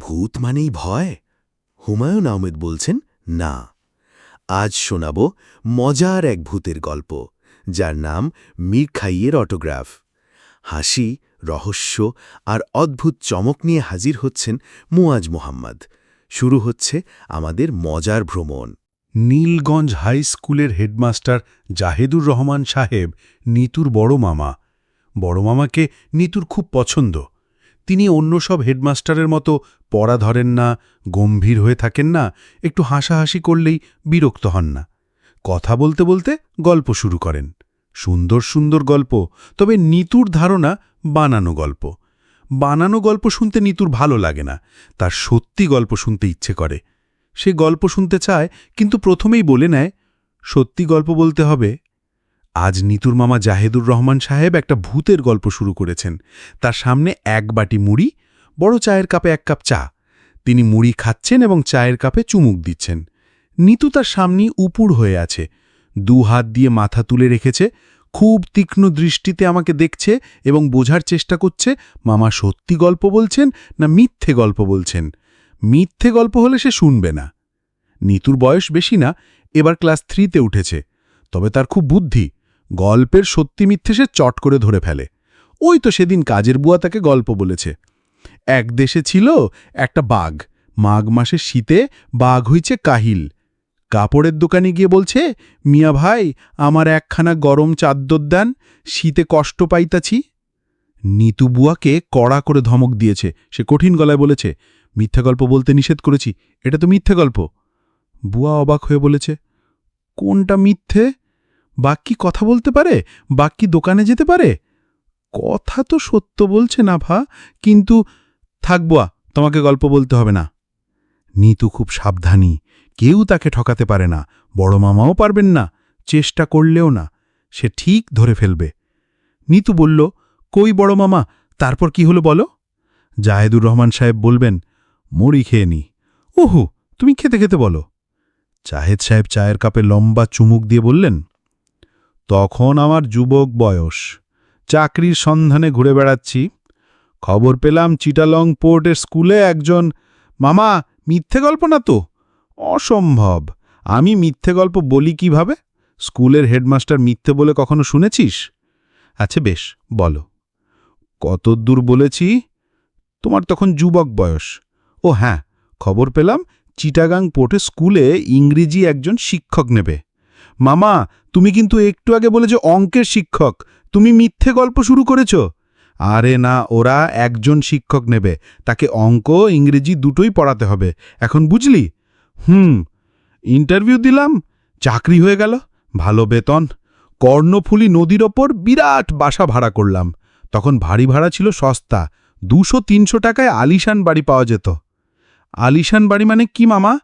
ভূত মানেই ভয়? হুমায়ুন আহমেদ বলছেন, না। আজ শোনাব মজার এক ভূতের গল্প, যার নাম মীর খাইয়ের অটোগ্রাফ। হাসি, রহস্য আর অদ্ভুত চমক নিয়ে হাজির হচ্ছেন মুয়াজ মোহাম্মদ। শুরু হচ্ছে আমাদের মজার ভ্রমণ। নীলগঞ্জ হাই স্কুলের হেডমাস্টার জাহেদুর রহমান সাহেব নিতুর বড় মামা। বড় মামাকে নিতুর খুব পছন্দ। তিনি অন্য সব হেডমাস্টারের মতো পড়া ধরেন না, গম্ভীর হয়ে থাকেন না, একটু হাসাহাসি করলেই বিরক্ত হন না। কথা বলতে বলতে গল্প শুরু করেন। সুন্দর সুন্দর গল্প, তবে নিতুর ধারণা বানানো গল্প। বানানো গল্প শুনতে নিতুর ভালো লাগে না, তার সত্যি গল্প শুনতে ইচ্ছে করে। সে গল্প শুনতে চায়, কিন্তু প্রথমেই বলে নেয়, সত্যি গল্প বলতে হবে। আজ নিতুর মামা জাহেদুর রহমান সাহেব একটা ভূতের গল্প শুরু করেছেন। তার সামনে এক বাটি মুড়ি বড় চায়ের কাপে এক কাপ চা। তিনি মুড়ি খাচ্ছেন এবং চায়ের কাপে চুমুক দিচ্ছেন। নিতু তার সামনেই উপুড় হয়ে আছে। দু হাত দিয়ে মাথা তুলে রেখেছে, খুব তীক্ষ্ণ দৃষ্টিতে আমাকে দেখছে এবং বোঝার চেষ্টা করছে, মামা সত্যি গল্প বলছেন না মিথ্যে গল্প বলছেন? মিথ্যে গল্প হলে সে শুনবে না। নিতুর বয়স বেশি না, এবার ক্লাস থ্রিতে উঠেছে। তবে তার খুব বুদ্ধি, গল্পের সত্যি মিথ্যে সে চট করে ধরে ফেলে। ওই তো সেদিন কাজের বুয়া তাকে গল্প বলেছে। এক দেশে ছিল একটা বাঘ। মাঘ মাসের শীতে বাঘ হইছে কাহিল। কাপড়ের দোকানে গিয়ে বলছে, মিয়া ভাই, আমার একখানা গরম চাদ্দর দেন, শীতে কষ্ট পাইতাছি। নিতু বুয়াকে কড়া করে ধমক দিয়েছে। সে কঠিন গলায় বলেছে, মিথ্যা গল্প বলতে নিষেধ করেছি, এটা তো মিথ্যে গল্প। বুয়া অবাক হয়ে বলেছে, কোনটা মিথ্যে? বাক কি কথা বলতে পারে? বাক কি দোকানে যেতে পারে? কথা তো সত্য বলছে না ভা, কিন্তু থাক বুয়া, তোমাকে গল্প বলতে হবে না। নিতু খুব সাবধানী, কেউ তাকে ঠকাতে পারে না, বড় মামাও পারবেন না, চেষ্টা করলেও না, সে ঠিক ধরে ফেলবে। নিতু বলল, কই বড় মামা, তারপর কি হলো বলো? জাহেদুর রহমান সাহেব বলবেন, মুড়ি খেয়ে নি। ওহু, তুমি খেতে খেতে বলো। জাহেদ সাহেব চায়ের কাপে লম্বা চুমুক দিয়ে বললেন, তখন আমার যুবক বয়স। চাকরির সন্ধানে ঘুরে বেড়াচ্ছি। খবর পেলাম চিটালং পোর্টের স্কুলে একজন, মামা, মিথ্যে গল্প না তো? অসম্ভব। আমি মিথ্যে গল্প বলি কীভাবে? স্কুলের হেডমাস্টার মিথ্যে বলে কখনো শুনেছিস? আচ্ছা বেশ, বলো। কতদূর বলেছি? তোমার তখন যুবক বয়স। ও হ্যাঁ খবর পেলাম চিটাগাং পোর্টে স্কুলে ইংরেজি একজন শিক্ষক নেবে। মামা, তুমি কিন্তু একটু আগে বলে যে অঙ্কের শিক্ষক। তুমি মিথ্যে গল্প শুরু করেছ। আরে না, ওরা একজন শিক্ষক নেবে। তাকে অঙ্ক, ইংরেজি দুটোই পড়াতে হবে। এখন বুঝলি? হুম, ইন্টারভিউ দিলাম, চাকরি হয়ে গেল, ভালো বেতন। কর্ণফুলী নদীর ওপর বিরাট বাসা ভাড়া করলাম। তখন ভারী ভাড়া ছিল সস্তা, দুশো তিনশো টাকায় আলিশান বাড়ি পাওয়া যেত। আলিশান বাড়ি মানে কি মামা?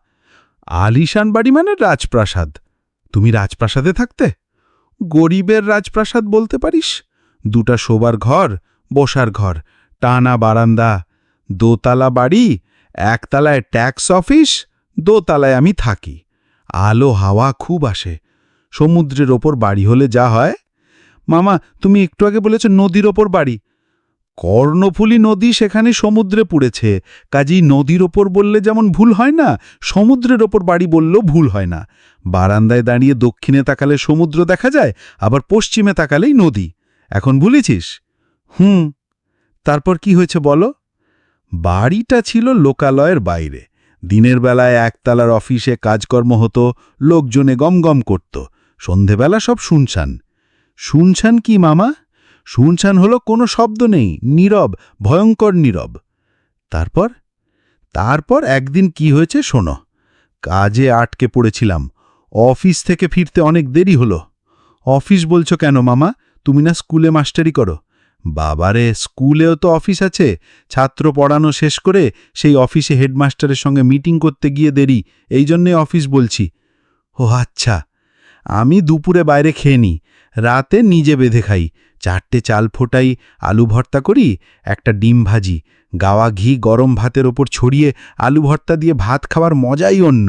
আলিশান বাড়ি মানে রাজপ্রাসাদ। তুমি রাজপ্রাসাদে থাকতে? গরিবের রাজপ্রাসাদ বলতে পারিস? দুটা শোবার ঘর, বসার ঘর, টানা বারান্দা, দোতলা বাড়ি, একতলায় ট্যাক্স অফিস, দোতলায় আমি থাকি। আলো, হাওয়া খুব আসে। সমুদ্রের ওপর বাড়ি হলে যা হয়? মামা, তুমি একটু আগে বলেছ নদীর ওপর বাড়ি। কর্ণফুলী নদী সেখানে সমুদ্রে পুড়েছে। কাজেই নদীর ওপর বললে যেমন ভুল হয় না, সমুদ্রের ওপর বাড়ি বললেও ভুল হয় না। বারান্দায় দাঁড়িয়ে দক্ষিণে তাকালে সমুদ্র দেখা যায়, আবার পশ্চিমে তাকালেই নদী। এখন ভুলেছিস? হুম। তারপর কি হয়েছে বলো? বাড়িটা ছিল লোকালয়ের বাইরে। দিনের বেলায় একতলার অফিসে কাজকর্ম হতো, লোকজনে গমগম করত। সন্ধেবেলা সব শুনছান। শুনছান কি, মামা? শুনছান হলো কোনো শব্দ নেই, নীরব, ভয়ঙ্কর নীরব। তারপর? তারপর একদিন কি হয়েছে শোনো। কাজে আটকে পড়েছিলাম। অফিস থেকে ফিরতে অনেক দেরি হলো। অফিস বলছো কেন মামা? তুমি না স্কুলে মাস্টারি করো। বাবারে, স্কুলেও তো অফিস আছে। ছাত্র পড়ানো শেষ করে সেই অফিসে হেডমাস্টারের সঙ্গে মিটিং করতে গিয়ে দেরি। এই জন্যে অফিস বলছি। ও আচ্ছা। আমি দুপুরে বাইরে খেয়ে নিই। রাতে নিজে বেঁধে খাই। চারটে চাল ফোটাই, আলু ভর্তা করি, একটা ডিম ভাজি। গাওয়া ঘি গরম ভাতের ওপর ছড়িয়ে আলু ভর্তা দিয়ে ভাত খাওয়ার মজাই অন্য।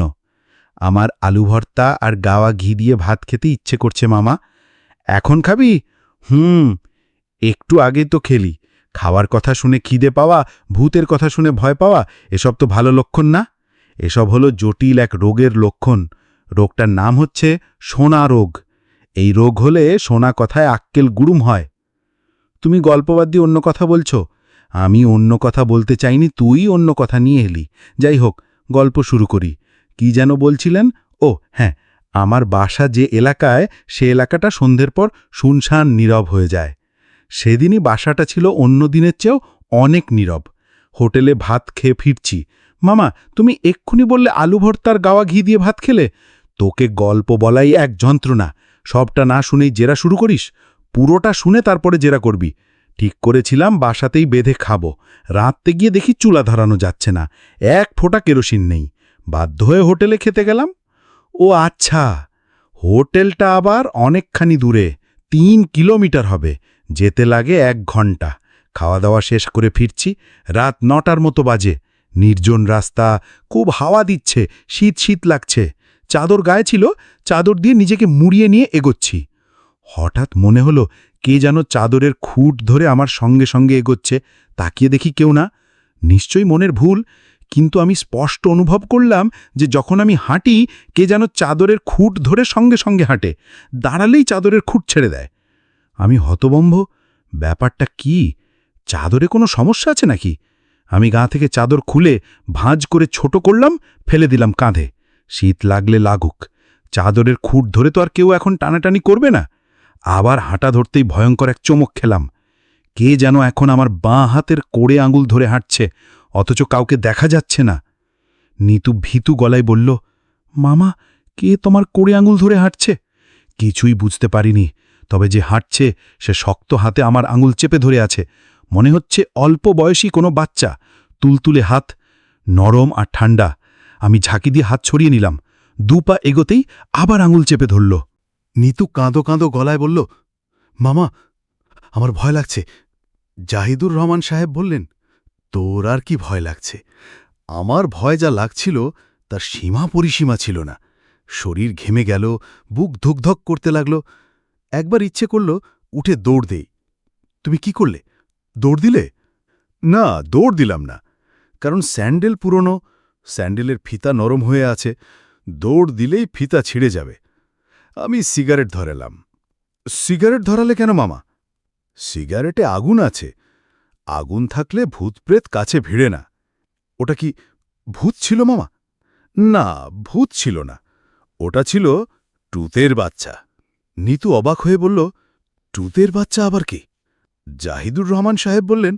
আমার আলু ভর্তা আর গাওয়া ঘি দিয়ে ভাত খেতে ইচ্ছে করছে মামা। এখন খাবি? হুম, একটু আগে তো খেলি। খাওয়ার কথা শুনে খিদে পাওয়া, ভূতের কথা শুনে ভয় পাওয়া, এসব তো ভালো লক্ষণ না? এসব হলো জটিল এক রোগের লক্ষণ। রোগটার নাম হচ্ছে সোনা রোগ। এই রোগ হলে সোনা কথায় আক্কেল গুড়ুম হয়। তুমি গল্পবাদ দিয়ে অন্য কথা বলছো। আমি অন্য কথা বলতে চাইনি, তুই অন্য কথা নিয়ে এলি। যাই হোক, গল্প শুরু করি। কি যেন বলছিলেন? ও হ্যাঁ আমার বাসা যে এলাকায়, সে এলাকাটা সন্ধ্যের পর শুনশান নীরব হয়ে যায়। সেদিনই বাসাটা ছিল অন্য দিনের চেয়েও অনেক নীরব। হোটেলে ভাত খেয়ে ফিরছি। মামা, তুমি এক্ষুনি বললে আলু ভর্তার গাওয়া ঘি দিয়ে ভাত খেলে? তোকে গল্প বলাই এক যন্ত্রণা। সবটা না শুনেই জেরা শুরু করিস? পুরোটা শুনে তারপরে জেরা করবি। ঠিক করেছিলাম, বাসাতেই বেঁধে খাব। রাততে গিয়ে দেখি চুলা ধরানো যাচ্ছে না। এক ফোঁটা কেরোসিন নেই। বাধ্য হয়ে হোটেলে খেতে গেলাম। ও আচ্ছা হোটেলটা আবার অনেকখানি দূরে, তিন কিলোমিটার হবে। যেতে লাগে এক ঘণ্টা। খাওয়া দাওয়া শেষ করে ফিরছি। রাত নটার মতো বাজে। নির্জন রাস্তা, খুব হাওয়া দিচ্ছে, শীত শীত লাগছে। চাদর গায়ে ছিল, চাদর দিয়ে নিজেকে মুড়িয়ে নিয়ে এগোচ্ছি। হঠাৎ মনে হলো, কে যেন চাদরের খুঁট ধরে আমার সঙ্গে সঙ্গে এগোচ্ছে, তাকিয়ে দেখি কেউ না। নিশ্চয়ই মনের ভুল, কিন্তু আমি স্পষ্ট অনুভব করলাম যে যখন আমি হাঁটি, কে যেন চাদরের খুঁট ধরে সঙ্গে সঙ্গে হাঁটে, দাঁড়ালেই চাদরের খুঁট ছেড়ে দেয়। আমি হতবম্ব, ব্যাপারটা কি? চাদরে কোনো সমস্যা আছে নাকি? আমি গা থেকে চাদর খুলে ভাঁজ করে ছোট করলাম, ফেলে দিলাম কাঁধে। শীত লাগলে লাগুক। চাদরের খুঁট ধরে তো আর কেউ এখন টানাটানি করবে না। আবার হাঁটা ধরতেই ভয়ঙ্কর এক চমক খেলাম। কে যেন এখন আমার বাঁ হাতের কোড়ে আঙুল ধরে হাঁটছে, অথচ কাউকে দেখা যাচ্ছে না। নিতু ভীতু গলায় বলল, মামা, কে তোমার কোড়ে আঙুল ধরে হাঁটছে? কিছুই বুঝতে পারিনি, তবে যে হাঁটছে, সে শক্ত হাতে আমার আঙুল চেপে ধরে আছে। মনে হচ্ছে অল্প বয়সী কোনো বাচ্চা। তুলতুলে হাত, নরম আর ঠান্ডা আমি ঝাঁকি দিয়ে হাত ছড়িয়ে নিলাম। দু পা এগোতেই আবার আঙুল চেপে ধরল। নিতু কাঁদো কাঁদো গলায় বলল, মামা, আমার ভয় লাগছে। জাহিদুর রহমান সাহেব বললেন, তোর আর কি ভয় লাগছে? আমার ভয় যা লাগছিল, তার সীমা পরিসীমা ছিল না। শরীর ঘেমে গেল, বুক ধুকধক করতে লাগল। একবার ইচ্ছে করল উঠে দৌড় দেই। তুমি কি করলে? দৌড় দিলে? না, দৌড় দিলাম না। কারণ স্যান্ডেল পুরনো স্যান্ডেলের ফিতা নরম হয়ে আছে, দৌড় দিলেই ফিতা ছিঁড়ে যাবে। আমি সিগারেট ধরালাম। সিগারেট ধরালে কেন মামা? সিগারেটে আগুন আছে। আগুন থাকলে ভূতপ্রেত কাছে ভিড়ে না। ওটা কি ভূত ছিল মামা? না, ভূত ছিল না। ওটা ছিল টুতের বাচ্চা। নিতু অবাক হয়ে বলল, টুতের বাচ্চা আবার কি? জাহিদুর রহমান সাহেব বললেন,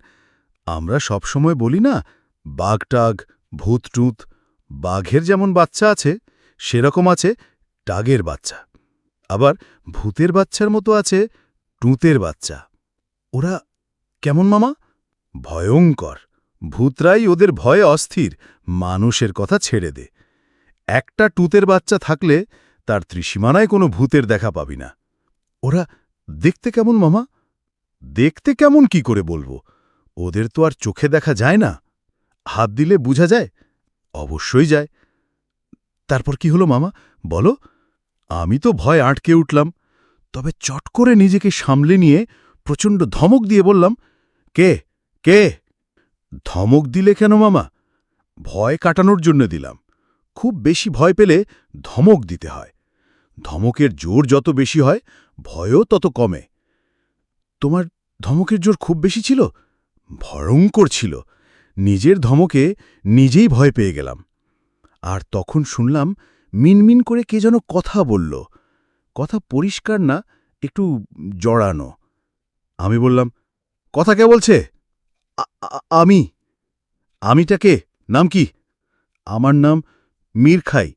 আমরা সবসময় বলি না বাঘটাগ ভূত টুত বাঘের যেমন বাচ্চা আছে, সেরকম আছে টাগের বাচ্চা। আবার ভূতের বাচ্চার মতো আছে টুঁতের বাচ্চা। ওরা কেমন মামা? ভয়ঙ্কর। ভূতরাই ওদের ভয়ে অস্থির, মানুষের কথা ছেড়ে দে। একটা টুতের বাচ্চা থাকলে তার ত্রিসীমানায় কোনো ভূতের দেখা পাবি না। ওরা দেখতে কেমন মামা? দেখতে কেমন কি করে বলব? ওদের তো আর চোখে দেখা যায় না। হাত দিলে বুঝা যায়? অবশ্যই যায়। তারপর কি হলো মামা? বলো। আমি তো ভয় আটকে উঠলাম। তবে চট করে নিজেকে সামলে নিয়ে প্রচণ্ড ধমক দিয়ে বললাম, কে? কে? ধমক দিলে কেন মামা? ভয় কাটানোর জন্য দিলাম। খুব বেশি ভয় পেলে ধমক দিতে হয়। ধমকের জোর যত বেশি হয়, ভয়ও তত কমে। তোমার ধমকের জোর খুব বেশি ছিল? ভয়ঙ্কর ছিল। নিজের ধমকে নিজেই ভয় পেয়ে গেলাম। আর তখন শুনলাম মিনমিন করে কে যেন কথা বলল। কথা পরিষ্কার না, একটু জড়ানো। আমি বললাম, কথা কে বলছে? "আ- আ- আমি? আমিটা কে? নাম কি? আমার নাম মীর খাই।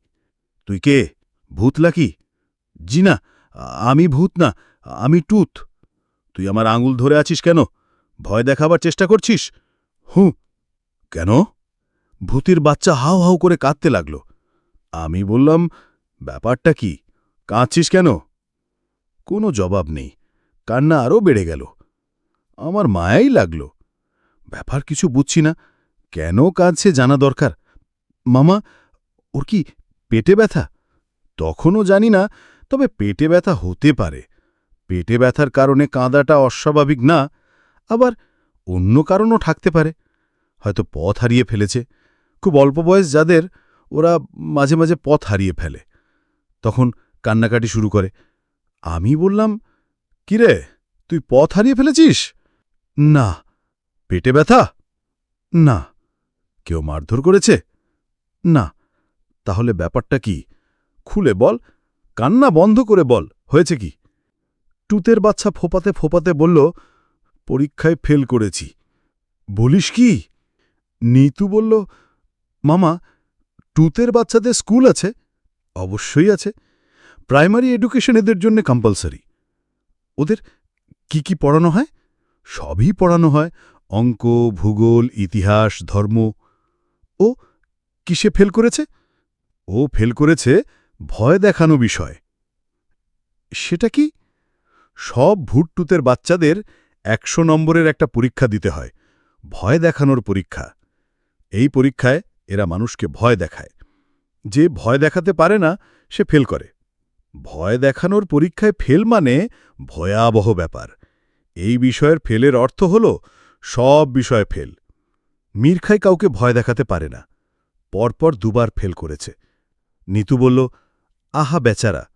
তুই কে? ভূতলা কি জি না, আমি ভূত না, আমি টুত। তুই আমার আঙুল ধরে আছিস কেন? ভয় দেখাবার চেষ্টা করছিস? হুঁ কেন? ভূতির বাচ্চা হাউ হাউ করে কাঁদতে লাগল। আমি বললাম, ব্যাপারটা কি? কাঁদছিস কেন? কোনো জবাব নেই। কান্না আরও বেড়ে গেল। আমার মায়াই লাগল। ব্যাপার কিছু বুঝছি না। কেন কাঁদছে জানা দরকার। মামা, ওর কি পেটে ব্যথা? তখনও জানি না, তবে পেটে ব্যথা হতে পারে। পেটে ব্যথার কারণে কাঁদাটা অস্বাভাবিক না, আবার অন্য কারণও থাকতে পারে। হয়তো পথ হারিয়ে ফেলেছে। খুব অল্প বয়স যাদের, ওরা মাঝে মাঝে পথ হারিয়ে ফেলে। তখন কান্নাকাটি শুরু করে। আমি বললাম, কিরে, তুই পথ হারিয়ে ফেলেছিস? না। পেটে ব্যথা? না। কেউ মারধর করেছে? না। তাহলে ব্যাপারটা কি? খুলে বল। কান্না বন্ধ করে বল। হয়েছে কি? টুতের বাচ্চা ফোপাতে ফোপাতে বলল, পরীক্ষায় ফেল করেছি বলিস কি? নিতু বলল, মামা, টুতের বাচ্চাদের স্কুল আছে? অবশ্যই আছে। প্রাইমারি এডুকেশন এদের জন্য কম্পালসারি ওদের কি কি পড়ানো হয়? সবই পড়ানো হয়। অঙ্ক, ভূগোল, ইতিহাস, ধর্ম। ও কিসে ফেল করেছে? ও ফেল করেছে ভয় দেখানো বিষয়। সেটা কি? সব ভুটটুতের বাচ্চাদের একশো নম্বরের একটা পরীক্ষা দিতে হয়। ভয় দেখানোর পরীক্ষা। এই পরীক্ষায় এরা মানুষকে ভয় দেখায়। যে ভয় দেখাতে পারে না, সে ফেল করে। ভয় দেখানোর পরীক্ষায় ফেল মানে ভয়াবহ ব্যাপার। এই বিষয়ের ফেলের অর্থ হল, সব বিষয়ে ফেল। মীরখাই কাউকে ভয় দেখাতে পারে না। পরপর দুবার ফেল করেছে। নিতু বলল, আহা বেচারা,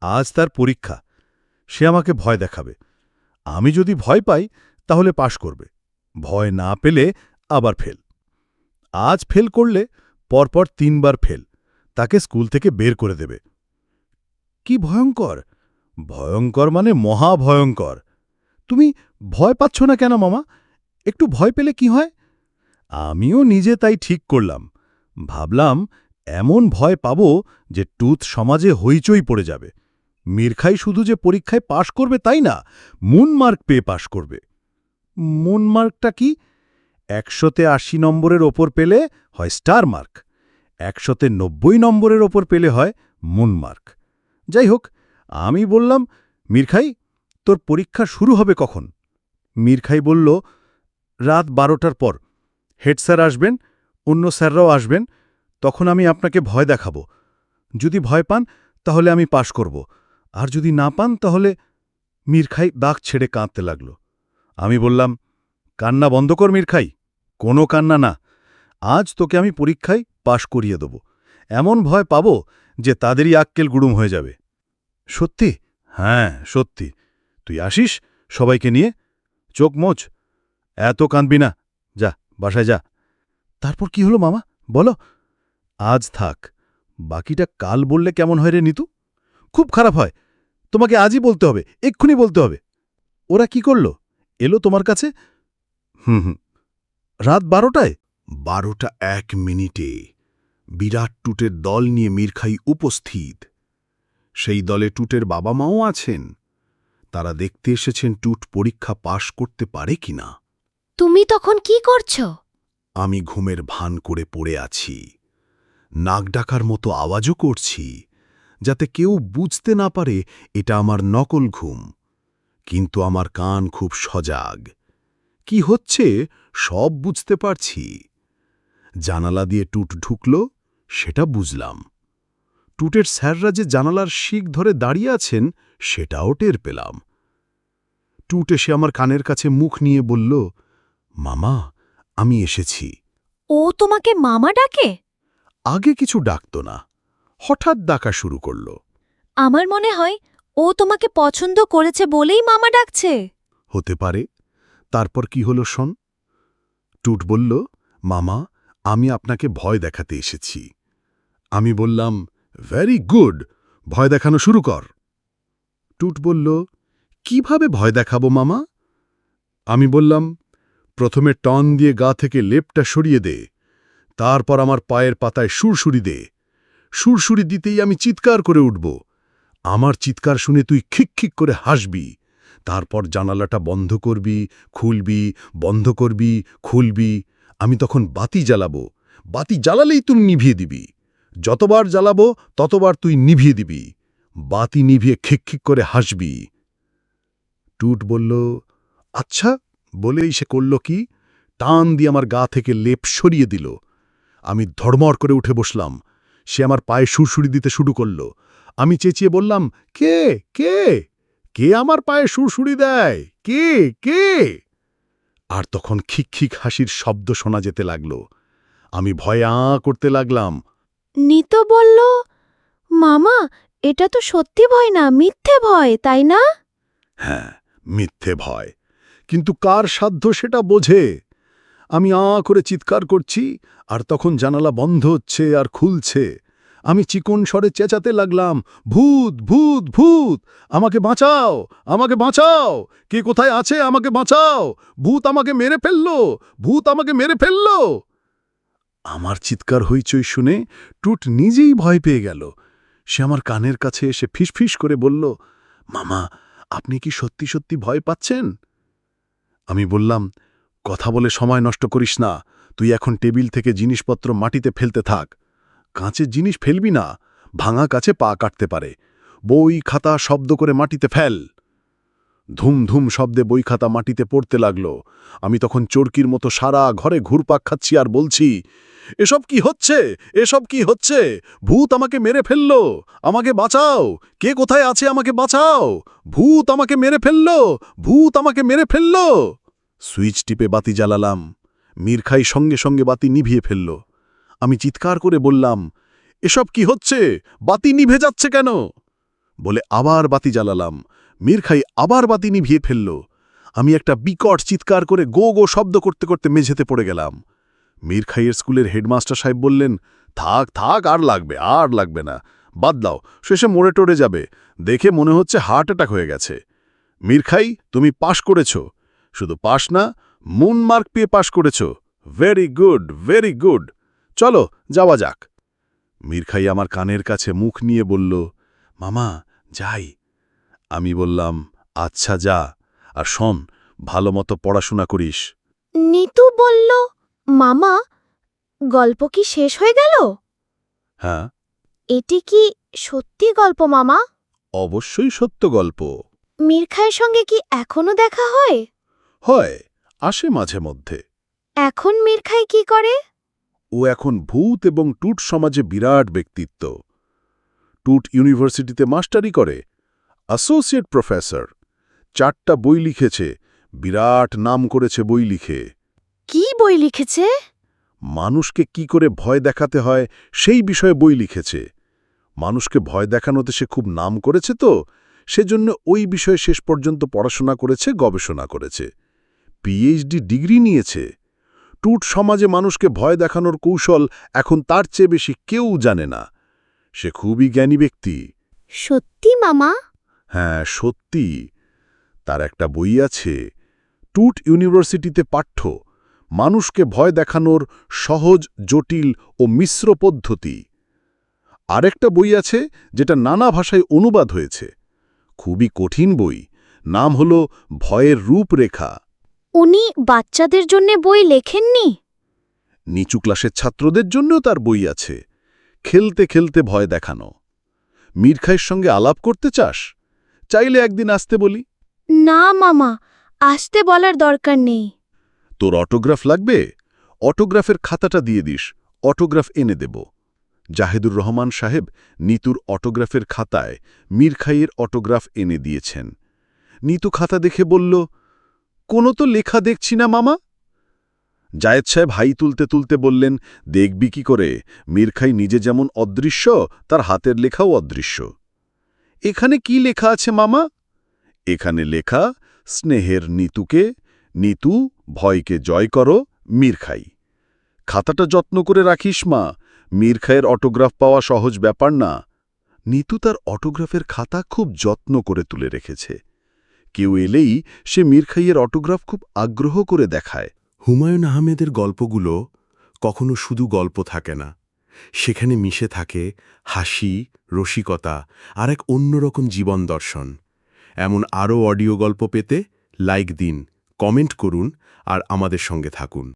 আজ তার পরীক্ষা। সে আমাকে ভয় দেখাবে। আমি যদি ভয় পাই, তাহলে পাশ করবে। ভয় না পেলে আবার ফেল। আজ ফেল করলে পরপর তিনবার ফেল, তাকে স্কুল থেকে বের করে দেবে। কি ভয়ঙ্কর? ভয়ঙ্কর মানে মহা ভয়ঙ্কর। তুমি ভয় পাচ্ছ না কেন মামা? একটু ভয় পেলে কি হয়? আমিও নিজে তাই ঠিক করলাম। ভাবলাম এমন ভয় পাব যে টুথ সমাজে হইচই পড়ে যাবে। মীরখাই শুধু যে পরীক্ষায় পাশ করবে তাই না, মুনমার্ক পেয়ে পাশ করবে। মুনমার্কটা কি? একশোতে আশি নম্বরের ওপর পেলে হয় স্টার মার্ক। একশোতে নব্বই নম্বরের ওপর পেলে হয় মুন মার্ক। যাই হোক, আমি বললাম, মীরখাই, তোর পরীক্ষা শুরু হবে কখন? মীরখাই বলল, রাত বারোটার পর। হেড স্যার আসবেন, অন্য স্যাররাও আসবেন, তখন আমি আপনাকে ভয় দেখাব। যদি ভয় পান, তাহলে আমি পাশ করব। আর যদি না পান, তাহলে মীরখাই দাগ ছেড়ে কাঁদতে লাগল। আমি বললাম, কান্না বন্ধ কর মীরখাই। কোনো কান্না না। আজ তোকে আমি পরীক্ষায় পাশ করিয়ে দেব। এমন ভয় পাব যে তাদেরই আক্কেল গুড়ুম হয়ে যাবে। সত্যি? হ্যাঁ সত্যি। তুই আসিস? সবাইকে নিয়ে? চোখ মোচ। এত কাঁদবি না। যা, বাসায় যা। তারপর কি হলো মামা? বলো। আজ থাক। বাকিটা কাল বললে কেমন হয় রে নিতু? খুব খারাপ হয়। তোমাকে আজই বলতে হবে। এক্ষুনি বলতে হবে। ওরা কি করল? এলো তোমার কাছে? হুম হুম। রাত বারোটায়? বারোটা এক মিনিটে। বিরাট টুটের দল নিয়ে মীরখাই উপস্থিত। সেই দলে টুটের বাবা মাও আছেন। তারা দেখতে এসেছেন টুট পরীক্ষা পাশ করতে পারে কিনা। তুমি তখন কি করছ? আমি ঘুমের ভান করে পড়ে আছি। নাক ডাকার মতো আওয়াজও করছি যাতে কেউ বুঝতে না পারে এটা আমার নকল ঘুম। কিন্তু আমার কান খুব সজাগ। কি হচ্ছে সব বুঝতে পারছি। জানালা দিয়ে টুট ঢুকল সেটা বুঝলাম। টুটের স্যাররা যে জানালার শিক ধরে দাঁড়িয়ে আছেন সেটাও টের পেলাম। টুট এসে আমার কানের কাছে মুখ নিয়ে বলল মামা আমি এসেছি। ও তোমাকে মামা ডাকে? আগে কিছু ডাকত না। হঠাৎ ডাকা শুরু করল। আমার মনে হয় ও তোমাকে পছন্দ করেছে বলেই মামা ডাকছে। হতে পারে। তারপর কি হলো শোন? টুট বলল, মামা, আমি আপনাকে ভয় দেখাতে এসেছি। আমি বললাম ভেরি গুড ভয় দেখানো শুরু কর। টুট বলল, কীভাবে ভয় দেখাবো মামা? আমি বললাম, প্রথমে টন দিয়ে গা থেকে লেপটা সরিয়ে দে, তারপর আমার পায়ের পাতায় সুরসুরি দে। সুরসুরি দিতেই আমি চিৎকার করে উঠব। আমার চিৎকার শুনে তুই খিক করে হাসবি। তারপর জানালাটা বন্ধ করবি, খুলবি, বন্ধ করবি, খুলবি। আমি তখন বাতি জ্বালাবো। বাতি জ্বালালেই তুই নিভিয়ে দিবি। যতবার জ্বালাবো, ততবার তুই নিভিয়ে দিবি। বাতি নিভিয়ে খিক করে হাসবি। টুট বলল আচ্ছা। বলেই সে করল কি? টান দিয়ে আমার গা থেকে লেপ সরিয়ে দিল। আমি ধর্মর করে উঠে বসলাম। সে আমার পায়ে সুরসুরি দিতে শুরু করল। আমি চেঁচিয়ে বললাম, কে? কে? কে আমার পায়ে সুরসুরি দেয়? কে? কে? আর তখন খিক খিক হাসির শব্দ শোনা যেতে লাগল। আমি ভয়ে আঁ করতে লাগলাম। নিত বলল মামা এটা তো সত্যি ভয় না মিথ্যে ভয় তাই না? হ্যাঁ মিথ্যে ভয়। কিন্তু কার সাধ্য সেটা বোঝে? আমি আ করে চিৎকার করছি আর তখন জানালা বন্ধ হচ্ছে আর খুলছে। আমি চিকন স্বরে চেঁচাতে লাগলাম, ভূত ভূত ভূত, আমাকে বাঁচাও আমাকে বাঁচাও, কে কোথায় আছে আমাকে বাঁচাও, ভূত আমাকে মেরে ফেলল, ভূত আমাকে মেরে ফেলল। আমার চিৎকার হইচই শুনে টুট নিজেই ভয় পেয়ে গেল। সে আমার কানের কাছে এসে ফিসফিস করে বলল, মামা, আপনি কি সত্যি সত্যি ভয় পাচ্ছেন? আমি বললাম, কথা বলে সময় নষ্ট করিস না, তুই এখন টেবিল থেকে জিনিসপত্র মাটিতে ফেলতে থাক। কাঁচের জিনিস ফেলবি না, ভাঙা কাছে পা কাটতে পারে। বই খাতা শব্দ করে মাটিতে ফেল। ধুম ধুম শব্দে বই খাতা মাটিতে পড়তে লাগল। আমি তখন চরকির মতো সারা ঘরে ঘুরপাক খাচ্ছি আর বলছি, এসব কি হচ্ছে? এসব কি হচ্ছে? ভূত আমাকে মেরে ফেলল। আমাকে বাঁচাও। কে কোথায় আছে আমাকে বাঁচাও? ভূত আমাকে মেরে ফেলল। ভূত আমাকে মেরে ফেলল। সুইচ টিপে বাতি জ্বালালাম। মীরখাই সঙ্গে সঙ্গে বাতি নিভিয়ে ফেলল। আমি চিৎকার করে বললাম, এসব কি হচ্ছে? বাতি নিভে যাচ্ছে কেন? বলে আবার বাতি জ্বালালাম। মীরখাই আবার বাতি নিভিয়ে ফেলল। আমি একটা বিকট চিৎকার করে গো গো শব্দ করতে করতে মেঝেতে পড়ে গেলাম। মীর খাইয়ের স্কুলের হেডমাস্টার সাহেব বললেন, থাক থাক, আর লাগবে আর লাগবে না। বাদ দাও, শেষে মরে টরে যাবে। দেখে মনে হচ্ছে হার্ট অ্যাটাক হয়ে গেছে। মীর খাই, তুমি পাশ করেছ। শুধু পাশ না, মুন মার্ক পেয়ে পাশ করেছ। Very good very good. চলো যাওয়া যাক। মীর খাই আমার কানের কাছে মুখ নিয়ে বলল মামা যাই। আমি বললাম আচ্ছা যা আর শোন ভালো মতো পড়াশোনা করিস। নিতু বলল মামা গল্প কি শেষ হয়ে গেল? হ্যাঁ। এটি কি সত্যি গল্প মামা? অবশ্যই সত্য গল্প। মীরখাইয়ের সঙ্গে কি এখনও দেখা হয়? হয় আসে মাঝে মধ্যে। এখন মীরখাই কি করে? ও এখন ভূত এবং টুট সমাজে বিরাট ব্যক্তিত্ব। টুট ইউনিভার্সিটিতে মাস্টারি করে অ্যাসোসিয়েট প্রফেসর। চারটা বই লিখেছে বিরাট নাম করেছে বই লিখে। কি বই লিখেছে? মানুষকে কি করে ভয় দেখাতে হয় সেই বিষয়ে বই লিখেছে। মানুষকে ভয় দেখানোতে সে খুব নাম করেছে তো সেজন্য ওই বিষয়ে শেষ পর্যন্ত পড়াশোনা করেছে গবেষণা করেছে। পিএইচডি ডিগ্রি নিয়েছে। টুট সমাজে মানুষকে ভয় দেখানোর কৌশল এখন তার চেয়ে বেশি কেউ জানে না। সে খুবই জ্ঞানী ব্যক্তি। সত্যি মামা? হ্যাঁ সত্যি। তার একটা বই আছে টুট ইউনিভার্সিটিতে পাঠ্য। মানুষকে ভয় দেখানোর সহজ জটিল ও মিশ্র পদ্ধতি। আরেকটা বই আছে যেটা নানা ভাষায় অনুবাদ হয়েছে। খুবই কঠিন বই। নাম হল ভয়ের রূপরেখা। উনি বাচ্চাদের জন্য বই লেখেননি? নিচু ক্লাসের ছাত্রদের জন্যও তার বই আছে। খেলতে খেলতে ভয় দেখানো। মীরখাইয়ের সঙ্গে আলাপ করতে চাস? চাইলে একদিন আসতে বলি। না মামা আসতে বলার দরকার নেই। তোর অটোগ্রাফ লাগবে? অটোগ্রাফের খাতাটা দিয়ে দিস। অটোগ্রাফ এনে দেব। জাহেদুর রহমান সাহেব নিতুর অটোগ্রাফের খাতায় মীরখাইয়ের অটোগ্রাফ এনে দিয়েছেন। নিতু খাতা দেখে বলল কোনো তো লেখা দেখছি না, মামা। জায়েদ সাহেব হাই তুলতে তুলতে বললেন, দেখবি কি করে? মীরখাই নিজে যেমন অদৃশ্য, তার হাতের লেখাও অদৃশ্য। এখানে কি লেখা আছে, মামা? এখানে লেখা, স্নেহের নিতুকে, নিতু, ভয়কে জয় করো, মীরখাই। খাতাটা যত্ন করে রাখিস, মা। মীরখাইয়ের অটোগ্রাফ পাওয়া সহজ ব্যাপার না। নিতু তার অটোগ্রাফের খাতা খুব যত্ন করে তুলে রেখেছে। কেউ এলেই সে মিরখাইয়ের অটোগ্রাফ খুব আগ্রহ করে দেখায়। হুমায়ুন আহমেদের গল্পগুলো কখনো শুধু গল্প থাকে না, সেখানে মিশে থাকে হাসি, রসিকতা আর এক অন্যরকম জীবন দর্শন। এমন আরও অডিও গল্প পেতে লাইক দিন, কমেন্ট করুন আর আমাদের সঙ্গে থাকুন।